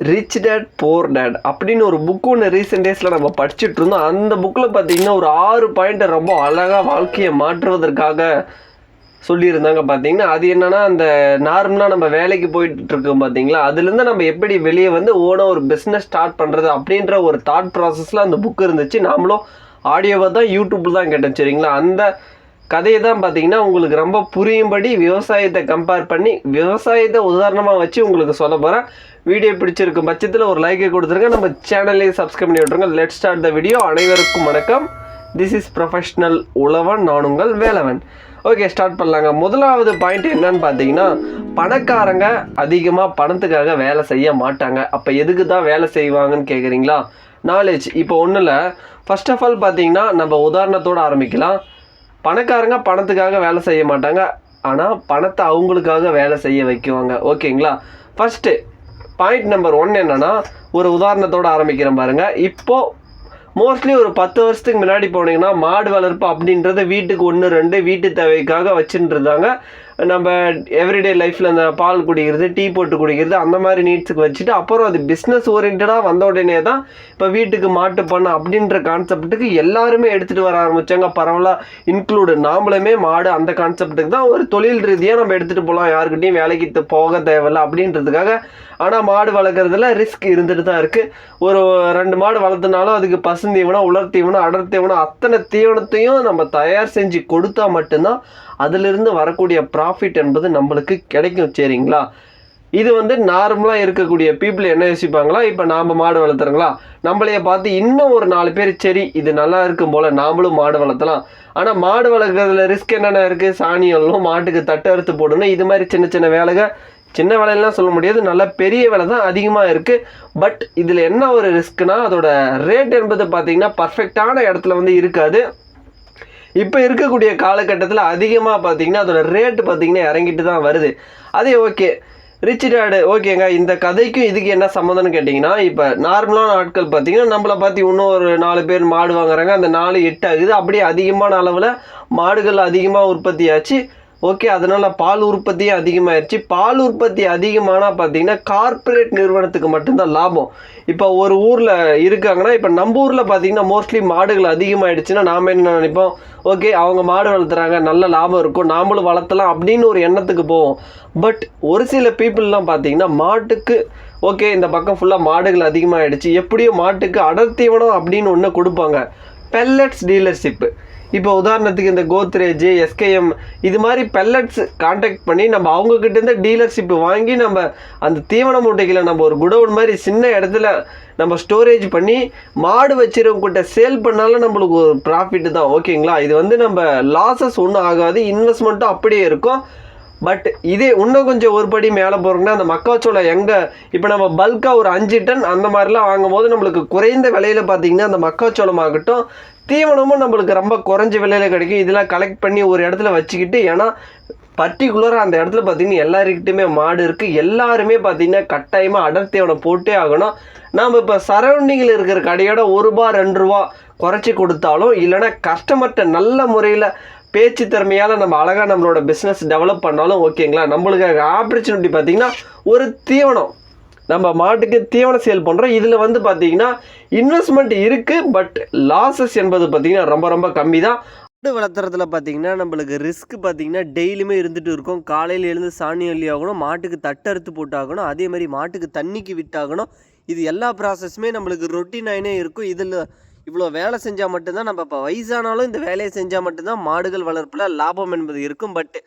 Rich dad போர் date அப்படின்னு ஒரு book ஒன்று ரீசெண்ட் டேஸில் நம்ம படிச்சுட்டு இருந்தோம். அந்த புக்கில் பார்த்தீங்கன்னா ஒரு ஆறு பாயிண்ட்டை ரொம்ப அழகாக வாழ்க்கையை மாற்றுவதற்காக சொல்லியிருந்தாங்க பார்த்தீங்கன்னா அது என்னென்னா அந்த நார்மலாக நம்ம வேலைக்கு போயிட்டு இருக்கோம் பார்த்தீங்களா அதுலேருந்து நம்ம எப்படி வெளியே வந்து ஓனாக ஒரு பிஸ்னஸ் ஸ்டார்ட் பண்ணுறது அப்படின்ற ஒரு தாட் ப்ராசஸில் அந்த புக் இருந்துச்சு. நாமளும் ஆடியோவை தான் யூடியூப்பில் தான் கேட்டோம் சரிங்களா? அந்த கதையை தான் பார்த்தீங்கன்னா உங்களுக்கு ரொம்ப புரியும்படி விவசாயத்தை கம்பேர் பண்ணி விவசாயத்தை உதாரணமாக வச்சு உங்களுக்கு சொல்ல போகிறேன் வீடியோ பிடிச்சிருக்கும் பட்சத்தில் ஒரு லைக்கை கொடுத்துருங்க. நம்ம சேனலையும் சப்ஸ்கிரைப் பண்ணி விட்ருங்க லெட் ஸ்டார்ட் த வீடியோ அனைவருக்கும் வணக்கம். திஸ் இஸ் ப்ரொஃபஷ்னல் உழவன் நான் உங்கள் வேலவன். ஓகே ஸ்டார்ட் பண்ணலாங்க. முதலாவது பாயிண்ட் என்னன்னு பார்த்தீங்கன்னா பணக்காரங்க அதிகமாக பணத்துக்காக வேலை செய்ய மாட்டாங்க. அப்போ எதுக்கு தான் வேலை செய்வாங்கன்னு கேட்குறீங்களா நாலேஜ் இப்போ ஒன்றும் இல்லை ஃபர்ஸ்ட் ஆஃப் ஆல் பார்த்தீங்கன்னா நம்ம உதாரணத்தோடு ஆரம்பிக்கலாம். பணக்காரங்க பணத்துக்காக வேலை செய்ய மாட்டாங்க. ஆனால் பணத்தை அவங்களுக்காக வேலை செய்ய வைக்குவாங்க. ஓகேங்களா? ஃபஸ்ட்டு பாயிண்ட் நம்பர் ஒன் என்னன்னா ஒரு உதாரணத்தோடு ஆரம்பிக்கிறேன் பாருங்க. இப்போது மோஸ்ட்லி ஒரு பத்து வருஷத்துக்கு முன்னாடி போனீங்கன்னா மாடு வளர்ப்பு அப்படின்றத வீட்டுக்கு ஒன்று ரெண்டு வீட்டு தேவைக்காக வச்சுட்டு இருந்தாங்க நம்ம எவ்ரிடே லைஃப்பில் அந்த பால் குடிக்கிறது டீ போட்டு குடிக்கிறது அந்த மாதிரி நீட்ஸுக்கு வச்சுட்டு அப்புறம் அது பிஸ்னஸ் ஓரியன்டாக வந்த உடனே தான் இப்போ வீட்டுக்கு மாட்டு பண்ண அப்படின்ற கான்செப்ட்டுக்கு எல்லாருமே எடுத்துகிட்டு வர ஆரம்பித்தாங்க பரவலாக இன்க்ளூடு நாமளுமே மாடு அந்த கான்செப்ட்டுக்கு தான் ஒரு தொழில் ரீதியாக நம்ம எடுத்துகிட்டு போகலாம் யாருக்கிட்டையும் வேலைக்கு போக தேவையில்ல அப்படின்றதுக்காக. ஆனால் மாடு வளர்க்குறதுல ரிஸ்க் இருந்துட்டு தான் இருக்குது ஒரு ரெண்டு மாடு வளர்த்துனாலும் அதுக்கு பசுந்தீவனம் உலர் தீவனம் அடர் தீவனம் அத்தனை தீவனத்தையும் நம்ம தயார் செஞ்சு கொடுத்தா மட்டும்தான் அதிலிருந்து வரக்கூடிய ப்ராஃபிட் என்பது நம்மளுக்கு கிடைக்கும். சரிங்களா? இது வந்து நார்மலாக இருக்கக்கூடிய பீப்புள் என்ன யோசிப்பாங்களா? இப்போ நாம் மாடு வளர்த்துறங்களா? நம்மளைய பார்த்து இன்னும் ஒரு நாலு பேர் சரி இது நல்லா இருக்கும் போல் நாமளும் மாடு வளர்த்தலாம். ஆனால் மாடு வளர்க்குறதுல ரிஸ்க் என்னென்ன இருக்குது சாணியெல்லாம் மாட்டுக்கு தட்டு அறுத்து போடணும். இது மாதிரி சின்ன சின்ன வேலைகள் சின்ன வேலையெல்லாம் சொல்ல முடியாது. நல்ல பெரிய வேலை தான் அதிகமாக இருக்குது பட் இதில் என்ன ஒரு ரிஸ்க்குனால் அதோட ரேட் என்பது பார்த்திங்கன்னா பர்ஃபெக்டான இடத்துல வந்து இருக்காது. இப்போ இருக்கக்கூடிய காலகட்டத்தில் அதிகமாக பார்த்தீங்கன்னா அதோட ரேட்டு பார்த்தீங்கன்னா இறங்கிட்டு தான் வருது. அதே ஓகே ரிச் டேடு ஓகேங்க. இந்த கதைக்கும் இதுக்கு என்ன சம்மந்தம்னு கேட்டிங்கன்னா இப்போ நார்மலான ஆட்கள் பார்த்தீங்கன்னா நம்மளை பார்த்து இன்னும் ஒரு நாலு பேர் மாடு வாங்குறாங்க. அந்த நாலு எட்டு ஆகுது. அப்படியே அதிகமான அளவில் மாடுகள் அதிகமாக உற்பத்தி ஆச்சு. ஓகே அதனால் பால் உற்பத்தியும் அதிகமாகிடுச்சு பால் உற்பத்தி அதிகமானால் பார்த்தீங்கன்னா கார்ப்பரேட் நிறுவனத்துக்கு மட்டும்தான் லாபம். இப்போ ஒரு ஊரில் இருக்காங்கன்னா இப்போ நம்ம ஊரில் பார்த்தீங்கன்னா மோஸ்ட்லி மாடுகள் அதிகமாகிடுச்சுன்னா நாம் என்ன நினைப்போம்? ஓகே அவங்க மாடு வளர்த்துறாங்க நல்ல லாபம் இருக்கும் நாமளும் வளர்த்தலாம் அப்படின்னு ஒரு எண்ணத்துக்கு போவோம். பட் ஒரு சில பீப்புளெலாம் பார்த்தீங்கன்னா மாட்டுக்கு ஓகே இந்த பக்கம் ஃபுல்லாக மாடுகள் அதிகமாகிடுச்சு எப்படியோ மாட்டுக்கு அடர்த்தீவனம் அப்படின்னு ஒன்று கொடுப்பாங்க. பெல்லட்ஸ் டீலர்ஷிப்பு இப்போ உதாரணத்துக்கு இந்த கோத்ரேஜ் எஸ்கேஎம் இது மாதிரி பெல்லட்ஸ் காண்டாக்ட் பண்ணி நம்ம அவங்கக்கிட்டேருந்து டீலர்ஷிப் வாங்கி நம்ம அந்த தீவன மூட்டைகளை நம்ம ஒரு குடவுன் மாதிரி சின்ன இடத்துல நம்ம ஸ்டோரேஜ் பண்ணி மாடு வச்சிருக்கவங்கிட்ட சேல் பண்ணாலும் நம்மளுக்கு ஒரு ப்ராஃபிட் தான். ஓகேங்களா இது வந்து நம்ம லாஸஸ் ஒன்றும் ஆகாது. இன்வெஸ்ட்மெண்ட்டும் அப்படியே இருக்கும். பட் இதே இன்னும் கொஞ்சம் ஒரு படி மேலே போகிறோம்னா அந்த மக்காச்சோளம் எங்கே? இப்போ நம்ம பல்காக ஒரு அஞ்சு டன் அந்த மாதிரிலாம் வாங்கும்போது நம்மளுக்கு குறைந்த விலையில் பார்த்தீங்கன்னா அந்த மக்காச்சோளம் ஆகட்டும் தீவனமும் நம்மளுக்கு ரொம்ப குறைஞ்ச விலையில் கிடைக்கும். இதெல்லாம் கலெக்ட் பண்ணி ஒரு இடத்துல வச்சுக்கிட்டு ஏன்னா பர்டிகுலராக அந்த இடத்துல பார்த்தீங்கன்னா எல்லாருக்கிட்டையுமே மாடு இருக்குது எல்லாருமே பார்த்தீங்கன்னா கட்டாயமாக அடர் தீவனம் போட்டே ஆகணும். நாம் இப்போ சரௌண்டிங்கில் இருக்கிற கடையோட ஒரு ரூபா ரெண்டு ரூபா குறைச்சி கொடுத்தாலும் இல்லைன்னா கஸ்டமர்கிட்ட நல்ல முறையில் பேச்சு திறமையால் நம்ம அழகாக நம்மளோட பிஸ்னஸ் டெவலப் பண்ணாலும் ஓகேங்களா நம்மளுக்கு ஆப்பர்ச்சுனிட்டி பார்த்தீங்கன்னா ஒரு தீவனம் நம்ம மாட்டுக்கு தீவனம் சேல் பண்ணுறோம் இதில் வந்து பார்த்தீங்கன்னா இன்வெஸ்ட்மெண்ட் இருக்குது பட் லாஸஸ் என்பது பார்த்தீங்கன்னா ரொம்ப ரொம்ப கம்மி தான் மாடு வளர்த்துறதுல பார்த்தீங்கன்னா நம்மளுக்கு ரிஸ்க் பார்த்தீங்கன்னா டெய்லியுமே இருந்துட்டு இருக்கும். காலையில் எழுந்து சாணி அள்ளி ஆகணும் மாட்டுக்கு தட்டறுத்து போட்டாகணும் அதே மாதிரி மாட்டுக்கு தண்ணிக்கு விட்டாகணும். இது எல்லா ப்ராசஸுமே நம்மளுக்கு ரொட்டீனாயினே இருக்கும். இதில் இவ்வளோ வேலை செஞ்சால் மட்டும்தான் நம்ம இப்போ வயசானாலும் இந்த வேலையை செஞ்சால் மட்டும்தான் மாடுகள் வளர்ப்பில் லாபம் என்பது இருக்கும். பட்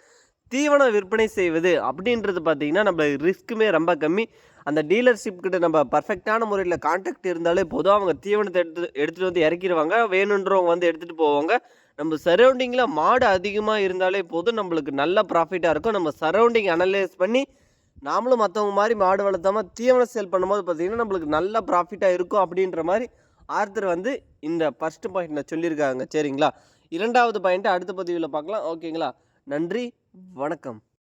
தீவனம் விற்பனை செய்வது அப்படின்றது பார்த்தீங்கன்னா நம்ம ரிஸ்க்குமே ரொம்ப கம்மி. அந்த டீலர்ஷிப் கிட்ட நம்ம பர்ஃபெக்டான முறையில் கான்டாக்ட் இருந்தாலே போதும். அவங்க தீவனத்தை எடுத்து எடுத்துகிட்டு வந்து இறக்கிடுவாங்க வேணுன்றவங்க வந்து எடுத்துகிட்டு போவாங்க. நம்ம சரௌண்டிங்கில் மாடு அதிகமாக இருந்தாலே போதும். நம்மளுக்கு நல்ல ப்ராஃபிட்டாக இருக்கும். நம்ம சரௌண்டிங் அனலைஸ் பண்ணி நாமளும் மற்றவங்க மாதிரி மாடு வளர்த்தாமல் தீவனம் சேல் பண்ணும்போது பார்த்தீங்கன்னா நம்மளுக்கு நல்ல ப்ராஃபிட்டாக இருக்கும் அப்படின்ற மாதிரி ஆர்த்தர் வந்து இந்த ஃபர்ஸ்ட் பாயிண்ட்டில் சொல்லியிருக்காங்க. சரிங்களா? இரண்டாவது பாயிண்ட்டை அடுத்த பதிவில் பார்க்கலாம். ஓகேங்களா? நன்றி. வணக்கம்.